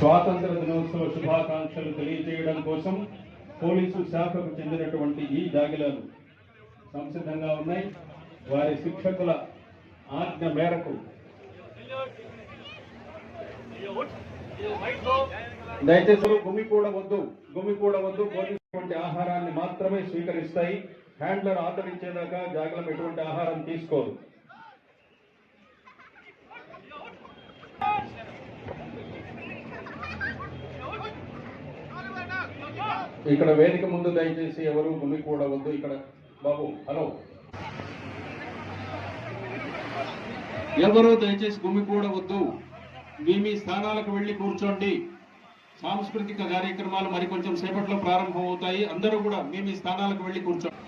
స్వాతంత్ర దినోత్సవ శుభాకాంక్షలు తెలియజేయడం కోసం పోలీసు శాఖకు చెందినటువంటి ఈ జాగిలాలు సంసిద్ధంగా ఉన్నాయి. వారి శిక్షకుల ఆజ్ఞ మేరకు దయచేసి గుమి కూడా వద్దు గుమి కూడా వద్దు. పోలీసు వంటి ఆహారాన్ని మాత్రమే స్వీకరిస్తాయి. హ్యాండ్లర్ ఆర్డర్ ఇచ్చేదాకా ఎటువంటి ఆహారం తీసుకోరు. ఇక్కడ వేదిక ముందు దయచేసి ఎవరు గుమి కూడా వద్దు ఇక్కడ బాబు హలో. ఎవరు దయచేసి గుమి కూడా వద్దు మీ మీ స్థానాలకు వెళ్ళి కూర్చోండి. సాంస్కృతిక కార్యక్రమాలు మరి కొంచెం సేపట్లో ప్రారంభం అవుతాయి అందరూ కూడా మీ మీ స్థానాలకు వెళ్ళి కూర్చోండి